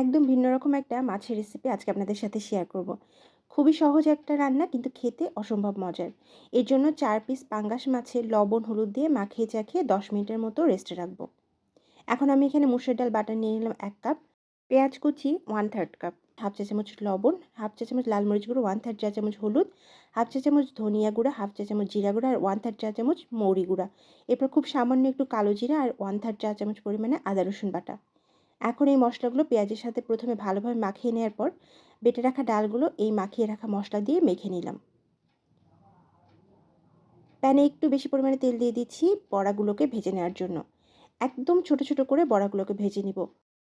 একদম ভিন্ন রকম একটা মাছের রেসিপি আজকে আপনাদের সাথে শেয়ার করব। খুবই সহজ একটা রান্না কিন্তু খেতে অসম্ভব মজার। এর জন্য চার পিস পাঙ্গাস মাছের লবণ হলুদ দিয়ে মাখিয়ে চাখিয়ে ১০ মিনিটের মতো রেস্টে রাখব। এখন আমি এখানে মুসুর ডাল বাটা নিয়ে নিলাম এক কাপ, পেঁয়াজ কুচি 1/3 কাপ, হাফ চা চামচ লবণ, হাফ চা চামচ লাল মরিচ গুঁড়ো, 1/3 চা চামচ হলুদ, হাফ চা চামচ ধনিয়া গুঁড়া, হাফ চা চামচ জিরা গুঁড়া আর 1/3 চা চামচ মৌরি গুঁড়া। এরপর খুব সামান্য একটু কালো জিরা আর 1/3 চা চামচ পরিমাণে আদা রসুন বাটা। এখন এই মশলাগুলো পেঁয়াজের সাথে প্রথমে ভালোভাবে মাখিয়ে নেওয়ার পর বেটে রাখা ডালগুলো এই মাখিয়ে রাখা মশলা দিয়ে মেখে নিলাম। প্যানে একটু বেশি পরিমাণে তেল দিয়ে দিচ্ছি বড়াগুলোকে ভেজে নেওয়ার জন্য। একদম ছোট ছোট করে বড়াগুলোকে ভেজে নিব।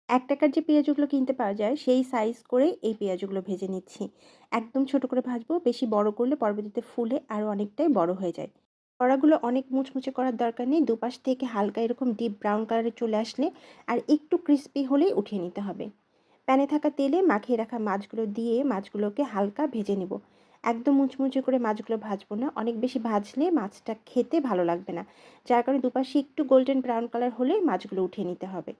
এক টাকার যে পেঁয়াজগুলো কিনতে পাওয়া যায় সেই সাইজ করে এই পেঁয়াজগুলো ভেজে নিচ্ছি। একদম ছোট করে ভাজবো, বেশি বড় করলে পরবর্তীতে ফুলে আরও অনেকটাই বড় হয়ে যায়। বড়াগুলো অনেক মুচমুচে করার দরকার নেই। দুপাশ থেকে হালকা এরকম ডিপ ব্রাউন কালারে চলে আসলে আর একটু ক্রিস্পি হলেই উঠিয়ে নিতে হবে। প্যানে থাকা তেলে মাখিয়ে রাখা মাছগুলো দিয়ে মাছগুলোকে হালকা ভেজে নেব। একদম মুচমুচে করে মাছগুলো ভাজবো না। অনেক বেশি ভাজলে মাছটা খেতে ভালো লাগবে না। যার কারণে দুপাশে একটু গোল্ডেন ব্রাউন কালার হলে মাছগুলো উঠিয়ে নিতে হবে।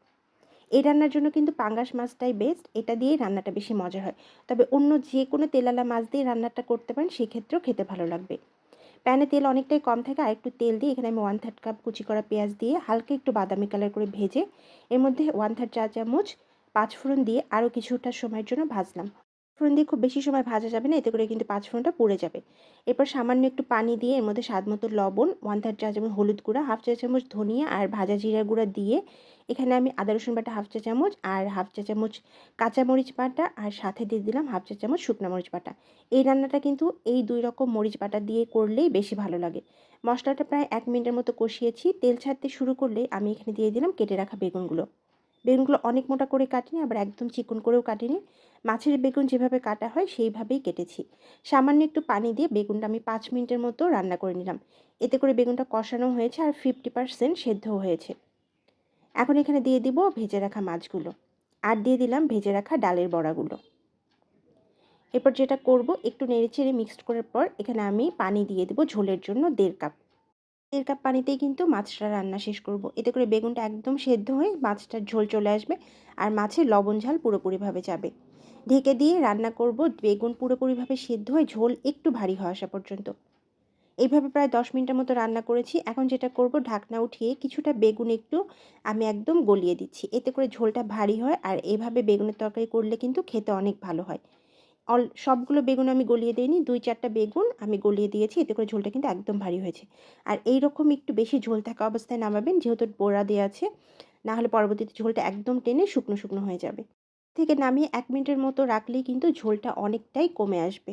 এই রান্নার জন্য কিন্তু পাঙ্গাস মাছটাই বেস্ট এটা দিয়েই রান্নাটা বেশি মজা হয়। তবে অন্য যে কোনো তেলালা মাছ দিয়ে রান্নাটা করতে পারেন, সেক্ষেত্রেও খেতে ভালো লাগবে। প্যানে তেল অনেকটাই কম থাকে আর একটু তেল দিয়ে এখানে আমি ওয়ান থার্ড কাপ কুচি করা পেঁয়াজ দিয়ে হালকা একটু বাদামি কালার করে ভেজে, এর মধ্যে ওয়ান থার্ড চা চামচ পাঁচফোড়ন দিয়ে আরও কিছুটা সময়ের জন্য ভাজলাম। ফোড়ন দিয়ে খুব বেশি সময় ভাজা যাবে না, এতে করে কিন্তু পাঁচ ফোড়নটা পুড়ে যাবে। এরপর সামান্য একটু পানি দিয়ে এর মধ্যে স্বাদ মতো লবণ ওয়ান থার্ড চা চামচ হলুদ গুঁড়া হাফ চা চামচ ধনিয়া আর ভাজা জিরা গুঁড়া দিয়ে এখানে আমি আদা, রসুন বাটা হাফ চা চামচ আর হাফ চা চামচ কাঁচা মরিচ বাটা আর সাথে দিয়ে দিলাম হাফ চা চামচ শুকনো মরিচ বাটা। এই রান্নাটা কিন্তু এই দুই রকম মরিচ বাটা দিয়ে করলেই বেশি ভালো লাগে। মশলাটা প্রায় এক মিনিটের মতো কষিয়েছি, তেল ছাড়তে শুরু করলে আমি এখানে দিয়ে দিলাম কেটে রাখা বেগুনগুলো। বেগুনগুলো অনেক মোটা করে কাটিনি, আবার একদম চিকন করেও কাটিনি। মাছের বেগুন যেভাবে কাটা হয়, সেইভাবেই কেটেছি। সামান্য একটু পানি দিয়ে বেগুনটা আমি পাঁচ মিনিটের মতো রান্না করে নিলাম। এতে করে বেগুনটা কষানো হয়েছে আর ফিফটি পার্সেন্ট সেদ্ধ হয়েছে। এখন এখানে দিয়ে দিব ভেজে রাখা মাছগুলো। আর দিয়ে দিলাম ভেজে রাখা ডালের বড়াগুলো। এরপর যেটা করব, একটু নেড়ে চেড়ে মিক্সড করার পর এখানে আমি পানি দিয়ে দেবো ঝোলের জন্য দেড় কাপ। দেড় কাপ পানিতেই কিন্তু মাছটা রান্না শেষ করব। এতে করে বেগুনটা একদম সেদ্ধ হয়ে মাছটার ঝোল চলে আসবে আর মাছের লবণ ঝাল পুরোপুরিভাবে যাবে। ঢেকে দিয়ে রান্না করব বেগুন পুরোপুরিভাবে সেদ্ধ হয়ে ঝোল একটু ভারী হয়ে আসা পর্যন্ত। এইভাবে প্রায় দশ মিনিটের মতো রান্না করেছি। এখন যেটা করব ঢাকনা উঠিয়ে কিছুটা বেগুন একটু আমি একদম গলিয়ে দিচ্ছি। এতে করে ঝোলটা ভারী হয় আর এভাবে বেগুনের তরকারি করলে কিন্তু খেতে অনেক ভালো হয়। অল, সবগুলো বেগুন আমি গলিয়ে দিইনি, দুই চারটা বেগুন আমি গলিয়ে দিয়েছি, এতে করে ঝোলটা কিন্তু একদম ভারী হয়েছে। আর এই রকম একটু বেশি ঝোল থাকা অবস্থায় নামাবেন, যেহেতু বোড়া দেওয়া আছে না হলে পরবর্তীতে ঝোলটা একদম টেনে শুকনো শুকনো হয়ে যাবে। থেকে নামিয়ে এক মিনিটের মতো রাখলেই কিন্তু ঝোলটা অনেকটাই কমে আসবে।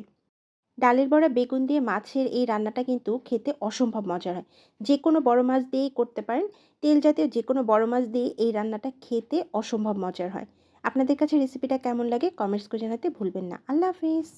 ডালের বড়া, বেগুন দিয়ে মাছের এই রান্নাটা কিন্তু খেতে অসম্ভব মজার হয়। যে কোনো বড় মাছ দিয়েই করতে পারেন, তেল জাতীয় যে কোনো বড় মাছ দিয়ে এই রান্নাটা খেতে অসম্ভব মজার হয়। আপনাদের কাছে রেসিপিটা কেমন লাগে কমেন্টস করে জানাতে ভুলবেন না। আল্লাহ হাফিজ।